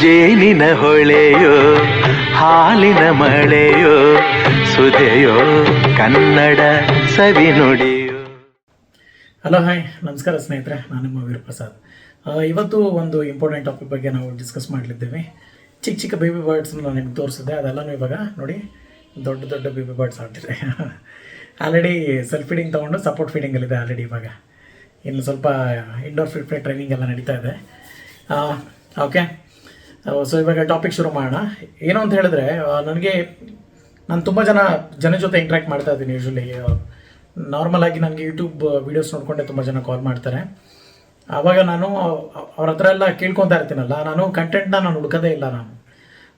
ಜೇನಿನ ಹೊಳೆಯೋ, ಹಾಲಿನ ಮಳೆಯೋ, ಸುದೆಯೋ, ಕನ್ನಡ ಸವಿ ಹಲೋ, ಹಾಯ್. ನಮಸ್ಕಾರ ಸ್ನೇಹಿತರೆ. ನಾನು ನಿಮ್ಮ ವೀರಪ್ರಸಾದ್. ಇವತ್ತು ಒಂದು ಇಂಪಾರ್ಟೆಂಟ್ ಟಾಪಿಕ್ ಬಗ್ಗೆ ನಾವು ಡಿಸ್ಕಸ್ ಮಾಡಲಿದ್ದೇವೆ. ಚಿಕ್ಕ ಚಿಕ್ಕ ಬೇಬಿ ಬರ್ಡ್ಸ್ನ ನಾನು ನಿಮ್ಗೆ ತೋರಿಸಿದ್ದೆ. ಅದೆಲ್ಲನೂ ಇವಾಗ ನೋಡಿ, ದೊಡ್ಡ ದೊಡ್ಡ ಬೇಬಿ ಬರ್ಡ್ಸ್ ಆಡ್ತಿದೆ. ಆಲ್ರೆಡಿ ಸೆಲ್ಫ್ ಫೀಡಿಂಗ್ ತೊಗೊಂಡು ಸಪೋರ್ಟ್ ಫೀಡಿಂಗಲ್ಲಿದೆ ಆಲ್ರೆಡಿ ಇವಾಗ. ಇನ್ನು ಸ್ವಲ್ಪ ಇಂಡೋರ್ ಫಿಟ್ ಟ್ರೈನಿಂಗ್ ಎಲ್ಲ ನಡೀತಾ ಇದೆ. ಓಕೆ ಸೊ ಇವಾಗ ಟಾಪಿಕ್ ಶುರು ಮಾಡೋಣ. ಏನು ಅಂತ ಹೇಳಿದ್ರೆ ನನಗೆ ನಾನು ತುಂಬ ಜನ ಜನ ಜೊತೆ ಇಂಟ್ರ್ಯಾಕ್ಟ್ ಮಾಡ್ತಾ ಇದ್ದೀನಿ ಯೂಶ್ವಲಿ ನಾರ್ಮಲ್ ಆಗಿ ನನಗೆ ಯೂಟ್ಯೂಬ್ ವೀಡಿಯೋಸ್ ನೋಡಿಕೊಂಡೆ ತುಂಬ ಜನ ಕಾಲ್ ಮಾಡ್ತಾರೆ. ಆವಾಗ ನಾನು ಅವ್ರ ಹತ್ರ ಎಲ್ಲ ಕೇಳ್ಕೊತಾ ಇರ್ತೀನಲ್ಲ, ನಾನು ಕಂಟೆಂಟ್ನ ನಾನು ಹುಡ್ಕೋದೇ ಇಲ್ಲ ನಾನು.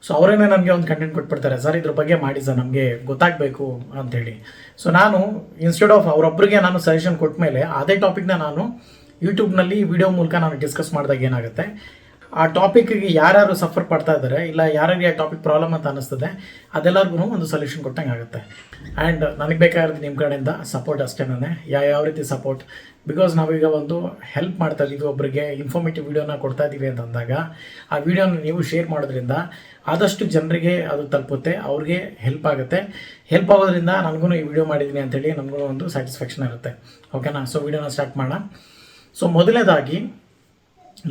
ಸೊ ಅವರೇನೆ ನನಗೆ ಒಂದು ಕಂಟೆಂಟ್ ಕೊಟ್ಬಿಡ್ತಾರೆ, ಸರ್, ಇದ್ರ ಬಗ್ಗೆ ಮಾಡಿ ಸರ್, ನಮಗೆ ಗೊತ್ತಾಗಬೇಕು ಅಂಥೇಳಿ ಸೊ ನಾನು ಇನ್ಸ್ಟೆಡ್ ಆಫ್ ಅವರೊಬ್ಬರಿಗೆ ನಾನು ಸಜೆಷನ್ ಕೊಟ್ಟ ಮೇಲೆ, ಅದೇ ಟಾಪಿಕ್ನ ನಾನು ಯೂಟ್ಯೂಬ್ನಲ್ಲಿ ವಿಡಿಯೋ ಮೂಲಕ ನಾನು ಡಿಸ್ಕಸ್ ಮಾಡಿದಾಗ ಏನಾಗುತ್ತೆ? ಆ ಟಾಪಿಕ್ಗೆ ಯಾರ್ಯಾರು ಸಫರ್ ಪಡ್ತಾ ಇದ್ದಾರೆ ಇಲ್ಲ ಯಾರಿಗೆ ಆ ಟಾಪಿಕ್ ಪ್ರಾಬ್ಲಮ್ ಅಂತ ಅನಿಸ್ತದೆ ಅದೆಲ್ಲರಿಗೂ ಒಂದು ಸೊಲ್ಯೂಷನ್ ಕೊಟ್ಟಂಗೆ ಆಗುತ್ತೆ. ಆ್ಯಂಡ್ ನನಗೆ ಬೇಕಾಗಿರೋದು ನಿಮ್ಮ ಕಡೆಯಿಂದ ಸಪೋರ್ಟ್ ಅಷ್ಟೇನೇ ಯಾವ ಯಾವ ರೀತಿ ಸಪೋರ್ಟ್ ಬಿಕಾಸ್ ನಾವೀಗ ಒಂದು ಹೆಲ್ಪ್ ಮಾಡ್ತಾ ಇದ್ದೀವಿ ಒಬ್ಬರಿಗೆ ಇನ್ಫಾರ್ಮೇಟಿವ್ ವೀಡಿಯೋನ ಕೊಡ್ತಾ ಇದ್ದೀವಿ ಅಂತಂದಾಗ ಆ ವಿಡಿಯೋನ ನೀವು ಶೇರ್ ಮಾಡೋದ್ರಿಂದ ಆದಷ್ಟು ಜನರಿಗೆ ಅದು ತಲುಪುತ್ತೆ, ಅವ್ರಿಗೆ ಹೆಲ್ಪ್ ಆಗುತ್ತೆ. ಹೆಲ್ಪ್ ಆಗೋದ್ರಿಂದ ನನಗೂ ಈ ವಿಡಿಯೋ ಮಾಡಿದ್ದೀನಿ ಅಂತೇಳಿ ನನಗೂ ಒಂದು ಸ್ಯಾಟಿಸ್ಫ್ಯಾಕ್ಷನ್ ಇರುತ್ತೆ. ಓಕೆನಾ ಸೊ ವಿಡಿಯೋನ ಸ್ಟಾರ್ಟ್ ಮಾಡೋಣ. ಸೊ ಮೊದಲನೇದಾಗಿ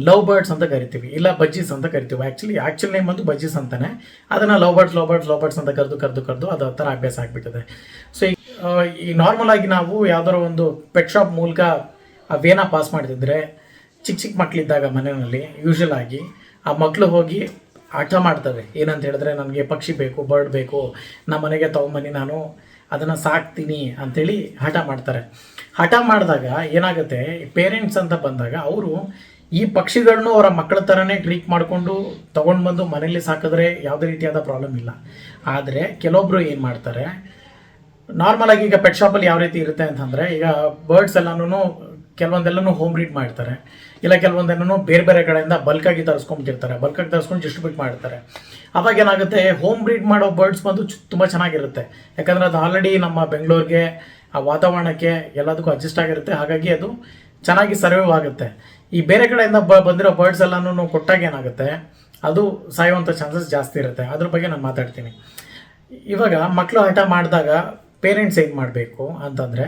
ಲವ್ ಬರ್ಡ್ಸ್ ಅಂತ ಕರಿತೀವಿ, ಇಲ್ಲ ಬಜ್ಜಿಸ್ ಅಂತ ಕರಿತೀವಿ. ಆ್ಯಕ್ಚುಲಿ ಆ್ಯಕ್ಚುಲ್ ನೇಮ್ ಬಂದು ಬಜ್ಜಿಸ್ ಅಂತಾನೆ. ಅದನ್ನು love birds love birds love birds ಅಂತ ಕರೆದು ಕರೆದು ಕರೆದು ಅದು ಥರ ಅಭ್ಯಾಸ ಆಗಿಬಿಟ್ಟಿದೆ. ಸೊ ಈ ನಾರ್ಮಲ್ ಆಗಿ ನಾವು ಯಾವ್ದಾರ ಒಂದು ಪೆಟ್ ಶಾಪ್ ಮೂಲಕ ಆ ವೇನ ಪಾಸ್ ಮಾಡ್ತಿದ್ರೆ, ಚಿಕ್ಕ ಚಿಕ್ಕ ಮಕ್ಕಳಿದ್ದಾಗ ಮನೆಯಲ್ಲಿ ಯೂಶಲ್ ಆಗಿ ಆ ಮಕ್ಕಳು ಹೋಗಿ ಆಟ ಮಾಡ್ತವೆ ಏನಂತ ಹೇಳಿದ್ರೆ, ನನಗೆ ಪಕ್ಷಿ ಬೇಕು ಬರ್ಡ್ ಬೇಕು ನಮ್ಮ ಮನೆಗೆ ತೊಗೊಂಬನ್ನಿ ನಾನು, ಅದನ್ನು ಸಾಕ್ತೀನಿ ಅಂಥೇಳಿ ಹಠ ಮಾಡ್ತಾರೆ. ಹಠ ಮಾಡಿದಾಗ ಏನಾಗುತ್ತೆ ಪೇರೆಂಟ್ಸ್ ಅಂತ ಬಂದಾಗ ಅವರು ಈ ಪಕ್ಷಿಗಳನ್ನೂ ಅವರ ಮಕ್ಕಳ ಥರನೇ ಟ್ರೀಟ್ ಮಾಡಿಕೊಂಡು ತೊಗೊಂಡು ಬಂದು ಮನೆಯಲ್ಲಿ ಸಾಕಿದ್ರೆ ಯಾವುದೇ ರೀತಿಯಾದ ಪ್ರಾಬ್ಲಮ್ ಇಲ್ಲ. ಆದರೆ ಕೆಲವೊಬ್ಬರು ಏನು ಮಾಡ್ತಾರೆ ನಾರ್ಮಲ್ ಆಗಿ ಈಗ ಪೆಟ್ ಶಾಪಲ್ಲಿ ಯಾವ ರೀತಿ ಇರುತ್ತೆ ಅಂತಂದರೆ, ಈಗ ಬರ್ಡ್ಸ್ ಎಲ್ಲನೂ ಕೆಲವೊಂದೆಲ್ಲನೂ ಹೋಮ್ ಬ್ರೀಡ್ ಮಾಡ್ತಾರೆ. ಇಲ್ಲ ಕೆಲವೊಂದೆಲ್ಲನೂ ಬೇರೆ ಬೇರೆ ಕಡೆಯಿಂದ ಬಲ್ಕಾಗಿ ತರಿಸ್ಕೊಂಬಿಟ್ಟಿರ್ತಾರೆ ಬಲ್ಕಾಗಿ ತರಿಸ್ಕೊಂಡು ಡಿಸ್ಟ್ರಿಬ್ಯೂಟ್ ಮಾಡ್ತಾರೆ. ಅವಾಗ ಏನಾಗುತ್ತೆ ಹೋಮ್ ಬ್ರೀಡ್ ಮಾಡೋ ಬರ್ಡ್ಸ್ ಬಂದು ತುಂಬ ಚೆನ್ನಾಗಿರುತ್ತೆ. ಯಾಕಂದರೆ ಅದು ಆಲ್ರೆಡಿ ನಮ್ಮ ಬೆಂಗಳೂರಿಗೆ, ಆ ವಾತಾವರಣಕ್ಕೆ ಎಲ್ಲದಕ್ಕೂ ಅಡ್ಜಸ್ಟ್ ಆಗಿರುತ್ತೆ. ಹಾಗಾಗಿ ಅದು ಚೆನ್ನಾಗಿ ಸರ್ವೈವ್ ಆಗುತ್ತೆ. ಈ ಬೇರೆ ಕಡೆಯಿಂದ ಬ, ಬಂದಿರೋ ಬರ್ಡ್ಸ್ ಎಲ್ಲನೂ ಕೊಟ್ಟಾಗ ಏನಾಗುತ್ತೆ? ಅದು ಸಾಯುವಂಥ ಚಾನ್ಸಸ್ ಜಾಸ್ತಿ ಇರುತ್ತೆ. ಅದ್ರ ಬಗ್ಗೆ ನಾನು ಮಾತಾಡ್ತೀನಿ. ಇವಾಗ ಮಕ್ಕಳು ಹಠ ಮಾಡಿದಾಗ ಪೇರೆಂಟ್ಸ್ ಏನು ಮಾಡಬೇಕು ಅಂತಂದರೆ,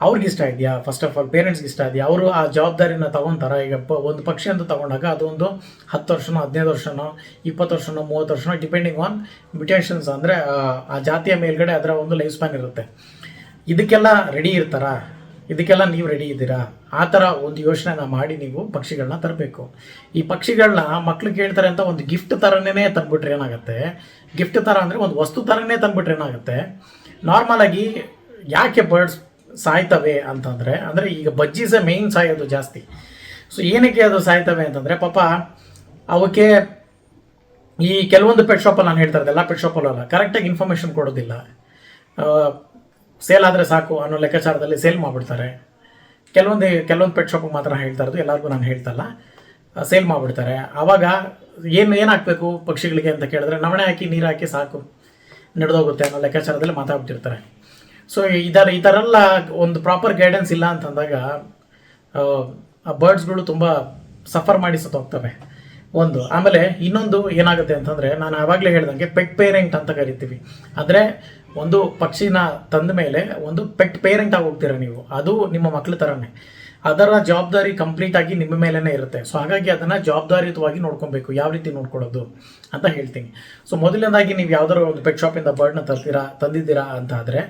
ಅವ್ರಿಗೆ ಇಷ್ಟ ಇದೆಯಾ? ಫಸ್ಟ್ ಆಫ್ ಆಲ್ ಪೇರೆಂಟ್ಸ್ಗೆ ಇಷ್ಟ ಇದೆಯಾ? ಅವರು ಆ ಜವಾಬ್ದಾರಿನ ತಗೊತಾರ? ಈಗ ಪ, ಒಂದು ಪಕ್ಷಿ ಅಂತ ತಗೊಂಡಾಗ ಅದೊಂದು ಹತ್ತು ವರ್ಷನೋ, ಹದಿನೈದು ವರ್ಷನೋ, ಇಪ್ಪತ್ತು ವರ್ಷನೋ, ಮೂವತ್ತು ವರ್ಷನೋ ಡಿಪೆಂಡಿಂಗ್ ಆನ್ ಮ್ಯುಟೇಷನ್ಸ್ ಅಂದರೆ, ಆ ಜಾತಿಯ ಮೇಲ್ಗಡೆ ಅದರ ಒಂದು ಲೈಫ್ ಸ್ಪ್ಯಾನ್ ಇರುತ್ತೆ. ಇದಕ್ಕೆಲ್ಲ ರೆಡಿ ಇರ್ತಾರಾ? ಇದಕ್ಕೆಲ್ಲ ನೀವು ರೆಡಿ ಇದ್ದೀರಾ? ಆ ಥರ ಒಂದು ಯೋಚನೆನ ಮಾಡಿ ನೀವು ಪಕ್ಷಿಗಳನ್ನ ತರಬೇಕು. ಈ ಪಕ್ಷಿಗಳನ್ನ ಮಕ್ಳು ಕೇಳ್ತಾರೆ ಅಂತ ಒಂದು ಗಿಫ್ಟ್ ಥರನೇ ತಂದ್ಬಿಟ್ರೆ ಏನಾಗುತ್ತೆ? ಗಿಫ್ಟ್ ಥರ ಅಂದರೆ ಒಂದು ವಸ್ತು ಥರನೇ ತಂದ್ಬಿಟ್ರೆ ಏನಾಗುತ್ತೆ? ನಾರ್ಮಲಾಗಿ ಯಾಕೆ ಬರ್ಡ್ಸ್ ಸಾಯ್ತವೆ ಅಂತಂದರೆ, ಅಂದರೆ ಈಗ ಬಜ್ಜೀಸೇ ಮೇಯ್ನ್ ಸಾಯೋದು ಜಾಸ್ತಿ. ಸೊ ಏನಕ್ಕೆ ಅದು ಸಾಯ್ತವೆ ಅಂತಂದರೆ, ಪಾಪ ಅವಕ್ಕೆ ಈ ಕೆಲವೊಂದು ಪೆಟ್ ಶಾಪಲ್ಲಿ ನಾನು ಹೇಳ್ತಾ ಇರೋದು ಎಲ್ಲ ಪೆಟ್ ಶಾಪಲ್ಲೂ ಅಲ್ಲ ಕರೆಕ್ಟಾಗಿ ಇನ್ಫಾರ್ಮೇಷನ್ ಕೊಡೋದಿಲ್ಲ. ಸೇಲ್ ಆದರೆ ಸಾಕು ಅನ್ನೋ ಲೆಕ್ಕಾಚಾರದಲ್ಲಿ ಸೇಲ್ ಮಾಡಿಬಿಡ್ತಾರೆ. ಕೆಲವೊಂದು ಕೆಲವೊಂದು ಪೆಟ್ ಶಾಪಿಗೆ ಮಾತ್ರ ಹೇಳ್ತಾ ಇರೋದು, ಎಲ್ಲರಿಗೂ ನಾನು ಹೇಳ್ತಲ್ಲ ಸೇಲ್ ಮಾಡಿಬಿಡ್ತಾರೆ. ಆವಾಗ ಏನು ಏನು ಹಾಕಬೇಕು ಪಕ್ಷಿಗಳಿಗೆ ಅಂತ ಕೇಳಿದ್ರೆ ನವಣೆ ಹಾಕಿ, ನೀರು ಹಾಕಿ ಸಾಕು, ನಡೆದೋಗುತ್ತೆ ಅನ್ನೋ ಲೆಕ್ಕಾಚಾರದಲ್ಲಿ ಮಾತಾಡ್ಬಿಟ್ಟಿರ್ತಾರೆ. ಸೊ ಇದರ ಈ ಥರ ಎಲ್ಲ ಒಂದು ಪ್ರಾಪರ್ ಗೈಡೆನ್ಸ್ ಇಲ್ಲ ಅಂತಂದಾಗ, ಆ ಬರ್ಡ್ಸ್ಗಳು ತುಂಬ ಸಫರ್ ಮಾಡಿ ಸತ್ತೋಗ್ತವೆ. ಒಂದು. ಆಮೇಲೆ ಇನ್ನೊಂದು ಏನಾಗುತ್ತೆ ಅಂತಂದರೆ ನಾನು ಆವಾಗಲೇ ಹೇಳ್ದಂಗೆ ಪೆಟ್ ಪೇರೆಂಟ್ ಅಂತ ಕರಿತೀವಿ. ಅಂದರೆ ಒಂದು ಪಕ್ಷಿನ ತಂದ ಮೇಲೆ ಒಂದು ಪೆಟ್ ಪೇರೆಂಟ್ ಆಗಿ ಹೋಗ್ತೀರ ನೀವು. ಅದು ನಿಮ್ಮ ಮಕ್ಳ ಥರನೇ ಅದರ ಜವಾಬ್ದಾರಿ ಕಂಪ್ಲೀಟ್ ಆಗಿ ನಿಮ್ಮ ಮೇಲೇ ಇರುತ್ತೆ. ಸೊ ಹಾಗಾಗಿ ಅದನ್ನು ಜವಾಬ್ದಾರಿಯುತವಾಗಿ ನೋಡ್ಕೊಬೇಕು. ಯಾವ ರೀತಿ ನೋಡ್ಕೊಳ್ಳೋದು ಅಂತ ಹೇಳ್ತೀನಿ. ಸೊ ಮೊದಲನೇದಾಗಿ ನೀವು ಯಾವ್ದಾದ್ರು ಒಂದು ಪೆಟ್ ಶಾಪಿಂದ ಬರ್ಡ್ನ ತರ್ತೀರಾ, ತಂದಿದ್ದೀರಾ ಅಂತ ಆದರೆ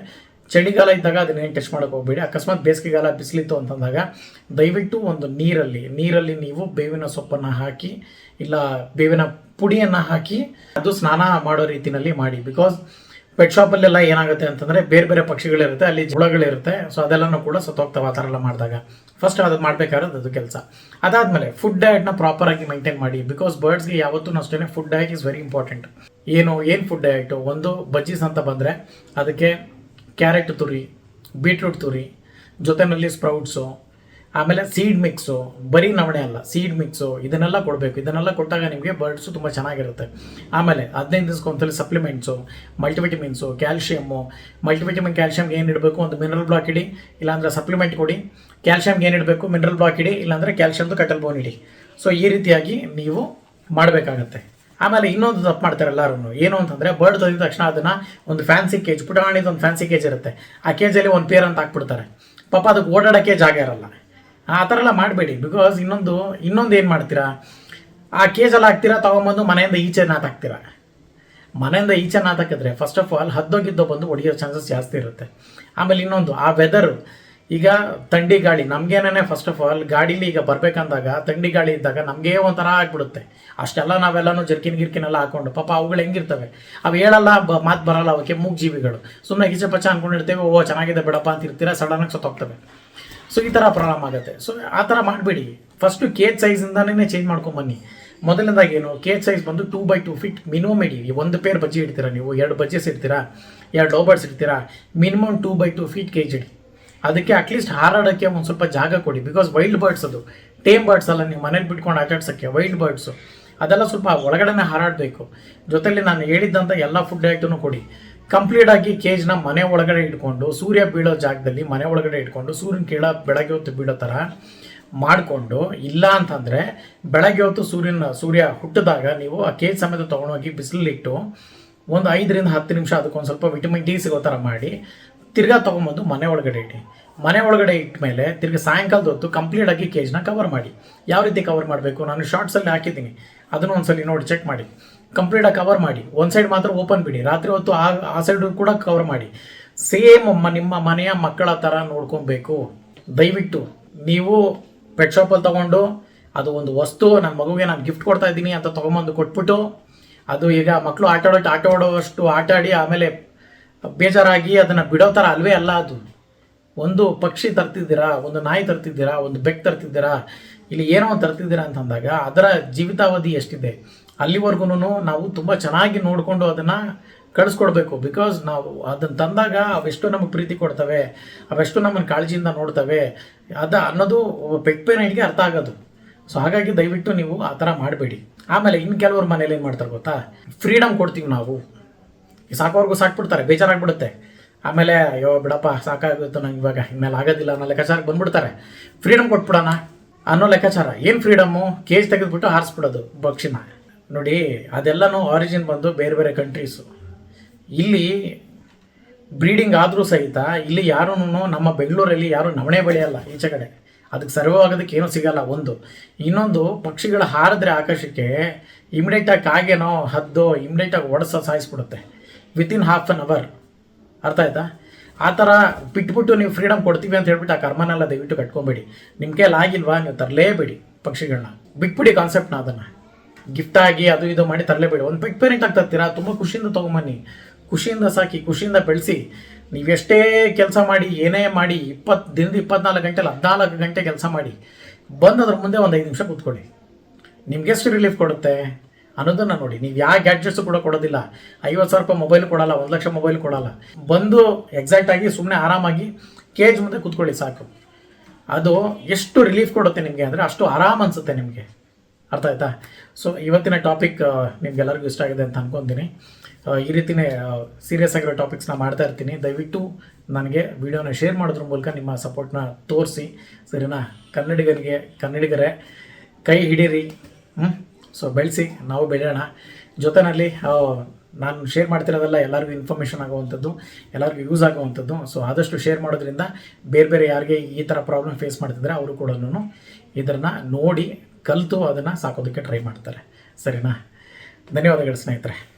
ಚಳಿಗಾಲ ಇದ್ದಾಗ ಅದನ್ನೇನು ಟೆಸ್ಟ್ ಮಾಡೋಕೆ ಹೋಗ್ಬೇಡಿ. ಅಕಸ್ಮಾತ್ ಬೇಸಿಗೆಗಾಲ ಬಿಸಿಲಿತ್ತು ಅಂತಂದಾಗ ದಯವಿಟ್ಟು ಒಂದು ನೀರಲ್ಲಿ ನೀರಲ್ಲಿ ನೀವು ಬೇವಿನ ಸೊಪ್ಪನ್ನು ಹಾಕಿ, ಇಲ್ಲ ಬೇವಿನ ಪುಡಿಯನ್ನು ಹಾಕಿ ಅದು ಸ್ನಾನ ಮಾಡೋ ರೀತಿಯಲ್ಲಿ ಮಾಡಿ. ಬಿಕಾಸ್ ಪೆಟ್ ಶಾಪಲ್ಲೆಲ್ಲ ಏನಾಗುತ್ತೆ ಅಂತಂದರೆ ಬೇರೆ ಬೇರೆ ಪಕ್ಷಿಗಳಿರುತ್ತೆ, ಅಲ್ಲಿ ಹುಳಗಳಿರುತ್ತೆ ಸೊ ಅದೆಲ್ಲನೂ ಕೂಡ ಸತ್ತೋಗ್ತವೆ ಆ ಥರ ಎಲ್ಲ ಮಾಡಿದಾಗ. ಫಸ್ಟ್ ಅದು ಮಾಡಬೇಕಾಗಿರೋದು ಅದು ಕೆಲಸ. ಅದಾದಮೇಲೆ ಫುಡ್ ಡಯಟ್ನ ಪ್ರಾಪರಾಗಿ ಮೈಂಟೈನ್ ಮಾಡಿ. ಬಿಕಾಸ್ ಬರ್ಡ್ಸ್ಗೆ ಯಾವತ್ತೂ ಅಷ್ಟೇ food diet is very important ಏನು ಏನು ಫುಡ್ ಡಯಟು ಒಂದು ಬಜ್ಜೀಸ್ ಅಂತ ಬಂದರೆ ಅದಕ್ಕೆ ಕ್ಯಾರೆಟ್ ತುರಿ, ಬೀಟ್ರೂಟ್ ತುರಿ, ಜೊತೆನಲ್ಲಿ ಸ್ಪ್ರೌಟ್ಸು, ಆಮೇಲೆ ಸೀಡ್ ಮಿಕ್ಸು, ಬರೀ ನವಣೆ ಅಲ್ಲ, ಸೀಡ್ ಮಿಕ್ಸು, ಇದನ್ನೆಲ್ಲ ಕೊಡಬೇಕು. ಇದನ್ನೆಲ್ಲ ಕೊಟ್ಟಾಗ ನಿಮಗೆ ಬರ್ಡ್ಸು ತುಂಬ ಚೆನ್ನಾಗಿರುತ್ತೆ. ಆಮೇಲೆ ಹದಿನೈದು ದಿವಸಕ್ಕೊಂದ್ಸಲಿ ಸಪ್ಲಿಮೆಂಟ್ಸು, ಮಲ್ಟಿವಿಟಮಿನ್ಸು, ಕ್ಯಾಲ್ಶಿಯಮ್ಮು. ಮಲ್ಟಿವಿಟಮಿನ್ ಕ್ಯಾಲ್ಶಿಯಮ್ಗೆ ಏನು ಇಡಬೇಕು? ಒಂದು ಮಿನರಲ್ ಬ್ಲಾಕ್ ಇಡಿ, ಇಲ್ಲಾಂದರೆ ಸಪ್ಲಿಮೆಂಟ್ ಕೊಡಿ. ಕ್ಯಾಲ್ಶಿಯಮ್ಗೆ ಏನು ಇಡಬೇಕು? ಮಿನರಲ್ ಬ್ಲಾಕ್ ಇಡಿ, ಇಲ್ಲಾಂದರೆ ಕ್ಯಾಲ್ಶಿಯಮ್ದು ಕಟಲ್ ಬೋನ್ ಇಡಿ. ಸೊ ಈ ರೀತಿಯಾಗಿ ನೀವು ಮಾಡಬೇಕಾಗತ್ತೆ. ಆಮೇಲೆ ಇನ್ನೊಂದು ತಪ್ಪು ಮಾಡ್ತಾರೆ ಎಲ್ಲರೂ ಏನು ಅಂತಂದರೆ ಬರ್ಡ್ ತಂದಿದ ತಕ್ಷಣ ಅದನ್ನು ಒಂದು ಫ್ಯಾನ್ಸಿ ಕೇಜ್ ಪುಟಾಣಿದ ಒಂದು ಫ್ಯಾನ್ಸಿ ಕೇಜ್ ಇರುತ್ತೆ. ಆ ಕೇಜಲ್ಲಿ ಒಂದು ಪೇರ್ ಅಂತ ಹಾಕ್ಬಿಡ್ತಾರೆ. ಪಾಪ ಅದಕ್ಕೆ ಓಡಾಡೋಕ್ಕೆ ಜಾಗ ಇರಲ್ಲ. ಆ ಥರ ಎಲ್ಲ ಮಾಡಬೇಡಿ ಬಿಕಾಸ್ ಇನ್ನೊಂದು ಇನ್ನೊಂದು ಏನು ಮಾಡ್ತೀರಾ? ಆ ಕೇಜಲ್ಲಿ ಹಾಕ್ತೀರಾ ತೊಗೊಂಬಂದು ಮನೆಯಿಂದ ಈಚೆ ನಾತಾಕ್ತೀರಾ ಮನೆಯಿಂದ ಈಚೆ ನಾತಾಕಿದ್ರೆ ಫಸ್ಟ್ ಆಫ್ ಆಲ್ ಹದ್ದೋಗಿದ್ದೋ ಬಂದು ಹೊಡಿಯೋ ಚಾನ್ಸಸ್ ಜಾಸ್ತಿ ಇರುತ್ತೆ. ಆಮೇಲೆ ಇನ್ನೊಂದು, ಆ ವೆದರ್ ಈಗ ಥಂಡಿ ಗಾಳಿ ನಮಗೇನೇ ಫಸ್ಟ್ ಆಫ್ ಆಲ್ ಗಾಡೀಲಿ ಈಗ ಬರ್ಬೇಕಂದಾಗ ಥಂಡಿ ಗಾಳಿ ಇದ್ದಾಗ ನಮಗೆ ಒಂಥರ ಆಗ್ಬಿಡುತ್ತೆ. ಅಷ್ಟೆಲ್ಲ ನಾವೆಲ್ಲನೂ ಜರ್ಕಿನ್ ಗಿರ್ಕಿನೆಲ್ಲ ಹಾಕೊಂಡು, ಪಾಪ ಅವುಗಳು ಹೆಂಗಿರ್ತವೆ? ಅವು ಹೇಳಲ್ಲ, ಬ, ಮಾತು ಬರಲ್ಲ ಅವಕ್ಕೆ ಮೂಗ್ ಜೀವಿಗಳು. ಸುಮ್ಮನೆ ಗಿಚ ಪಚ್ಚ ಅನ್ಕೊಂಡಿರ್ತೇವೆ ಓ, ಚೆನ್ನಾಗಿದೆ ಬಿಡಪ್ಪ ಅಂತ ಇರ್ತೀರಾ ಸಡನ್ನಾಗಿ ಸತ್ತೋಗ್ತವೆ. ಸೊ ಈ ಥರ ಪ್ರಾಬ್ಲಮ್ ಆಗುತ್ತೆ. ಸೊ ಆ ಥರ ಮಾಡಬೇಡಿ. ಫಸ್ಟು ಕೇಜ್ ಸೈಜಿಂದನೇ ಚೇಂಜ್ ಮಾಡ್ಕೊಂಬನ್ನಿ ಮೊದಲನೇದಾಗಿ ಏನು ಕೇಜ್ ಸೈಜ್ ಬಂದು two by two feet minimum ಇಡಿ. ಒಂದು ಪೇರ್ ಬಜ್ಜಿ ಇಡ್ತೀರಾ ನೀವು? ಎರಡು ಬಜ್ಜೆಸ್ ಇರ್ತೀರಾ ಎರಡು ಡೋಬರ್ಸ್ ಇರ್ತೀರಾ minimum two by two feet cage ಇಡಿ. ಅದಕ್ಕೆ ಅಟ್ಲೀಸ್ಟ್ ಹಾರಾಡೋಕ್ಕೆ ಒಂದು ಸ್ವಲ್ಪ ಜಾಗ ಕೊಡಿ. ಬಿಕಾಸ್ ವೈಲ್ಡ್ ಬರ್ಡ್ಸ್ ಅದು. ಟೇಮ್ ಬರ್ಡ್ಸ್ ಅಲ್ಲ, ನೀವು ಮನೇಲಿ ಬಿಟ್ಕೊಂಡು ಆಟಾಡ್ಸೋಕ್ಕೆ ವೈಲ್ಡ್ ಬರ್ಡ್ಸು ಅದೆಲ್ಲ ಸ್ವಲ್ಪ ಒಳಗಡೆನೆ ಹಾರಾಡಬೇಕು. ಜೊತೆಲಿ ನಾನು ಹೇಳಿದ್ದಂಥ ಎಲ್ಲ ಫುಡ್ ಐಟಮ್ನು ಕೊಡಿ. ಕಂಪ್ಲೀಟ್ ಆಗಿ ಕೇಜ್ನ ಮನೆ ಒಳಗಡೆ ಇಟ್ಕೊಂಡು, ಸೂರ್ಯ ಬೀಳೋ ಜಾಗದಲ್ಲಿ ಮನೆ ಒಳಗಡೆ ಇಟ್ಕೊಂಡು, ಸೂರ್ಯನ ಕೀಳ ಬೆಳಗ್ಗೆ ಹೊತ್ತು ಬೀಳೋ ಥರ ಮಾಡಿಕೊಂಡು, ಇಲ್ಲ ಅಂತಂದರೆ ಬೆಳಗ್ಗೆ ಹೊತ್ತು ಸೂರ್ಯನ, ಸೂರ್ಯ ಹುಟ್ಟಿದಾಗ ನೀವು ಆ ಕೇಜ್ ಸಮೇತ ತೊಗೊಂಡೋಗಿ ಬಿಸಿಲಿಟ್ಟು, ಒಂದು ಐದರಿಂದ ಹತ್ತು ನಿಮಿಷ ಅದಕ್ಕೊಂದು ಸ್ವಲ್ಪ ವಿಟಮಿನ್ ಡಿ ಸಿಗೋ ಥರ ಮಾಡಿ ತಿರ್ಗಾ ತೊಗೊಂಬಂದು ಮನೆ ಒಳಗಡೆ ಇಡಿ. ಮನೆ ಒಳಗಡೆ ಇಟ್ಟ ಮೇಲೆ ತಿರ್ಗಿ ಸಾಯಂಕಾಲದ ಹೊತ್ತು ಕಂಪ್ಲೀಟ್ ಆಗಿ ಕೇಜ್ನ ಕವರ್ ಮಾಡಿ. ಯಾವ ರೀತಿ ಕವರ್ ಮಾಡಬೇಕು? ನಾನು ಶಾರ್ಟ್ಸಲ್ಲಿ ಹಾಕಿದ್ದೀನಿ. ಅದನ್ನು ಒಂದ್ಸಲಿ ನೋಡಿ ಚೆಕ್ ಮಾಡಿ. ಕಂಪ್ಲೀಟಾಗಿ ಕವರ್ ಮಾಡಿ. ಒಂದು ಸೈಡ್ ಮಾತ್ರ ಓಪನ್ ಬಿಡಿ. ರಾತ್ರಿ ಹೊತ್ತು ಆ ಆ ಸೈಡು ಕೂಡ ಕವರ್ ಮಾಡಿ. ಸೇಮ್ ನಿಮ್ಮ ಮನೆಯ ಮಕ್ಕಳ ಥರ ನೋಡ್ಕೊಬೇಕು. ದಯವಿಟ್ಟು ನೀವು ಪೆಟ್ ಶಾಪಲ್ಲಿ ತೊಗೊಂಡು ಅದು ಒಂದು ವಸ್ತು ನನ್ನ ಮಗುಗೆ ನಾನು ಗಿಫ್ಟ್ ಕೊಡ್ತಾ ಇದ್ದೀನಿ ಅಂತ ತೊಗೊಂಬಂದು ಕೊಟ್ಬಿಟ್ಟು, ಅದು ಈಗ ಮಕ್ಕಳು ಆಟ ಆಡೋ ಆಟ ಆಡೋವಷ್ಟು ಆಟ ಆಡಿ ಆಮೇಲೆ ಬೇಜಾರಾಗಿ ಅದನ್ನು ಬಿಡೋ ಥರ ಅಲ್ವೇ ಅಲ್ಲ ಅದು. ಒಂದು ಪಕ್ಷಿ ತರ್ತಿದ್ದೀರಾ, ಒಂದು ನಾಯಿ ತರ್ತಿದ್ದೀರಾ, ಒಂದು ಬೆಕ್ ತರ್ತಿದ್ದೀರಾ, ಇಲ್ಲಿ ಏನೋ ಒಂದು ತರ್ತಿದ್ದೀರಾ ಅಂತಂದಾಗ ಅದರ ಜೀವಿತಾವಧಿ ಎಷ್ಟಿದೆ ಅಲ್ಲಿವರೆಗೂ ನಾವು ತುಂಬ ಚೆನ್ನಾಗಿ ನೋಡಿಕೊಂಡು ಅದನ್ನು ಕಳಿಸ್ಕೊಡ್ಬೇಕು. ಬಿಕಾಸ್ ನಾವು ಅದನ್ನು ತಂದಾಗ ಅವೆಷ್ಟು ನಮಗೆ ಪ್ರೀತಿ ಕೊಡ್ತವೆ, ಅವೆಷ್ಟು ನಮ್ಮನ್ನು ಕಾಳಜಿಯಿಂದ ನೋಡ್ತವೆ, ಅದ ಅನ್ನೋದು ಪೆಟ್ ಪೇರೆಂಟ್ಗೆ ಅರ್ಥ ಆಗೋದು. ಸೊ ಹಾಗಾಗಿ ದಯವಿಟ್ಟು ನೀವು ಆ ಥರ ಮಾಡಬೇಡಿ. ಆಮೇಲೆ ಇನ್ನು ಕೆಲವ್ರ ಮನೇಲಿ ಏನು ಮಾಡ್ತಾರೆ ಗೊತ್ತಾ? ಫ್ರೀಡಮ್ ಕೊಡ್ತೀವಿ ನಾವು. ಸಾಕೋರ್ಗು ಸಾಕ್ಬಿಡ್ತಾರೆ, ಬೇಜಾರಾಗ್ಬಿಡುತ್ತೆ. ಆಮೇಲೆ ಅಯ್ಯೋ ಬಿಡಪ್ಪ ಸಾಕಾಗುತ್ತೆ ನಂಗೆ ಇವಾಗ, ಇನ್ಮೇಲೆ ಆಗೋದಿಲ್ಲ ಅನ್ನೋ ಲೆಕ್ಕಾಚಾರಕ್ಕೆ ಬಂದ್ಬಿಡ್ತಾರೆ. ಫ್ರೀಡಮ್ ಕೊಟ್ಬಿಡೋಣ ಅನ್ನೋ ಲೆಕ್ಕಾಚಾರ. ಏನು ಫ್ರೀಡಮ್ಮು ಕೇಜ್ ತೆಗೆದುಬಿಟ್ಟು ಹಾರಿಸ್ಬಿಡೋದು ಪಕ್ಷಿನ. ನೋಡಿ, ಅದೆಲ್ಲನೂ ಆರಿಜಿನ್ ಬಂದು ಬೇರೆ ಬೇರೆ ಕಂಟ್ರೀಸು ಇಲ್ಲಿ ಬ್ರೀಡಿಂಗ್ ಆದರೂ ಸಹಿತ ಇಲ್ಲಿ ಯಾರೂ ನಮ್ಮ ಬೆಂಗಳೂರಲ್ಲಿ ಯಾರು ನವಣೆ ಬೆಳೆಯಲ್ಲ ಈಚೆ ಕಡೆ. ಅದಕ್ಕೆ ಸರ್ವೇ ಆಗೋದಕ್ಕೆ ಏನೂ ಸಿಗಲ್ಲ ಒಂದು. ಇನ್ನೊಂದು, ಪಕ್ಷಿಗಳು ಹಾರಿದ್ರೆ ಆಕಾಶಕ್ಕೆ ಇಮಿಡಿಯೇಟಾಗಿ ಕಾಗೇನೋ, ಹದ್ದೋ ಇಮಿಡಿಯೇಟಾಗಿ ಒಡಸೋ ಸಾಯಿಸ್ಬಿಡುತ್ತೆ. ವಿತಿನ್ ಹಾಫ್ ಆನ್ ಅವರ್ ಅರ್ಥ ಆಯ್ತಾ? ಆ ಥರ ಬಿಟ್ಬಿಟ್ಟು ನೀವು ಫ್ರೀಡಮ್ ಕೊಡ್ತೀವಿ ಅಂತ ಹೇಳ್ಬಿಟ್ಟು ಆ ಕರ್ಮನೆಲ್ಲ ದಯವಿಟ್ಟು ಕಟ್ಕೊಬೇಡಿ. ನಿಮ್ಮ ಕೈಯಲ್ಲಿ ಆಗಿಲ್ವಾ ನೀವು ತರಲೇಬೇಡಿ ಪಕ್ಷಿಗಳನ್ನ ಬಿಟ್ಬಿಡಿ ಕಾನ್ಸೆಪ್ಟ್ನ ಅದನ್ನು. ಗಿಫ್ಟ್ ಆಗಿ ಅದು ಇದು ಮಾಡಿ ತರಲೇಬೇಡಿ. ಒಂದು ಪೆಟ್ ಪೇರೆಂಟ್ ಆಗಿ ತರ್ತೀರಾ ತುಂಬ ಖುಷಿಯಿಂದ ತೊಗೊಂಬನ್ನಿ. ಖುಷಿಯಿಂದ ಸಾಕಿ, ಖುಷಿಯಿಂದ ಬೆಳೆಸಿ. ನೀವೆಷ್ಟೇ ಕೆಲಸ ಮಾಡಿ, ಏನೇ ಮಾಡಿ, ಇಪ್ಪತ್ತು ದಿನದ ಇಪ್ಪತ್ನಾಲ್ಕು ಗಂಟೆಲಿ ಹದಿನಾಲ್ಕು ಗಂಟೆ ಕೆಲಸ ಮಾಡಿ, ಬಂದು ಅದ್ರ ಮುಂದೆ ಒಂದು ಐದು ನಿಮಿಷ ಕೂತ್ಕೊಳ್ಳಿ. ನಿಮ್ಗೆಷ್ಟು ರಿಲೀಫ್ ಕೊಡುತ್ತೆ? ಅನ್ನೋದನ್ನ ನೋಡಿ. ನೀವು ಯಾವ ಗ್ಯಾಡ್ಜೆಟ್ಸು ಕೂಡ ಕೊಡೋದಿಲ್ಲ. ಐವತ್ತು ಸಾವಿರ ರೂಪಾಯಿ ಮೊಬೈಲ್ ಕೊಡಲ್ಲ, ಒಂದು ಲಕ್ಷ ಮೊಬೈಲ್ ಕೊಡಲ್ಲ. ಬಂದು ಎಕ್ಸಾಕ್ಟ್ ಆಗಿ ಸುಮ್ಮನೆ ಆರಾಮಾಗಿ ಕೇಜ್ ಮುಂದೆ ಕೂತ್ಕೊಳ್ಳಿ ಸಾಕು. ಅದು ಎಷ್ಟು ರಿಲೀಫ್ ಕೊಡುತ್ತೆ ನಿಮಗೆ ಅಂದರೆ ಅಷ್ಟು ಆರಾಮ್ ಅನಿಸುತ್ತೆ ನಿಮಗೆ. ಅರ್ಥ ಆಯ್ತಾ? ಸೊ ಇವತ್ತಿನ ಟಾಪಿಕ್ ನಿಮ್ಗೆಲ್ಲರಿಗೂ ಇಷ್ಟ ಆಗಿದೆ ಅಂತ ಅನ್ಕೊತೀನಿ. ಈ ರೀತಿನೇ ಸೀರಿಯಸ್ ಆಗಿರೋ ಟಾಪಿಕ್ಸ್ನ ಮಾಡ್ತಾ ಇರ್ತೀನಿ. ದಯವಿಟ್ಟು ನನಗೆ ವಿಡಿಯೋನ ಶೇರ್ ಮಾಡೋದ್ರ ಮೂಲಕ ನಿಮ್ಮ ಸಪೋರ್ಟ್ನ ತೋರಿಸಿ. ಸರಿನಾ? ಕನ್ನಡಿಗರಿಗೆ, ಕನ್ನಡಿಗರೇ ಕೈ ಹಿಡೀರಿ. ಹ್ಞೂ ಸೊ ಬೆಳೆಸಿ, ನಾವು ಬೆಳೆಯೋಣ. ಜೊತೆಯಲ್ಲಿ ನಾನು ಶೇರ್ ಮಾಡ್ತಿರೋದೆಲ್ಲ ಎಲ್ಲರಿಗೂ ಇನ್ಫಾರ್ಮೇಷನ್ ಆಗುವಂಥದ್ದು, ಎಲ್ಲರಿಗೂ ಯೂಸ್ ಆಗುವಂಥದ್ದು. ಸೊ ಆದಷ್ಟು ಶೇರ್ ಮಾಡೋದ್ರಿಂದ ಬೇರೆ ಬೇರೆ ಯಾರಿಗೆ ಈ ಥರ ಪ್ರಾಬ್ಲಮ್ ಫೇಸ್ ಮಾಡ್ತಿದ್ರೆ ಅವರು ಕೂಡ ಇದನ್ನು ನೋಡಿ ಕಲಿತು ಅದನ್ನು ಸಾಕೋದಕ್ಕೆ ಟ್ರೈ ಮಾಡ್ತಾರೆ. ಸರಿನಾ? ಧನ್ಯವಾದಗಳು ಸ್ನೇಹಿತರೆ.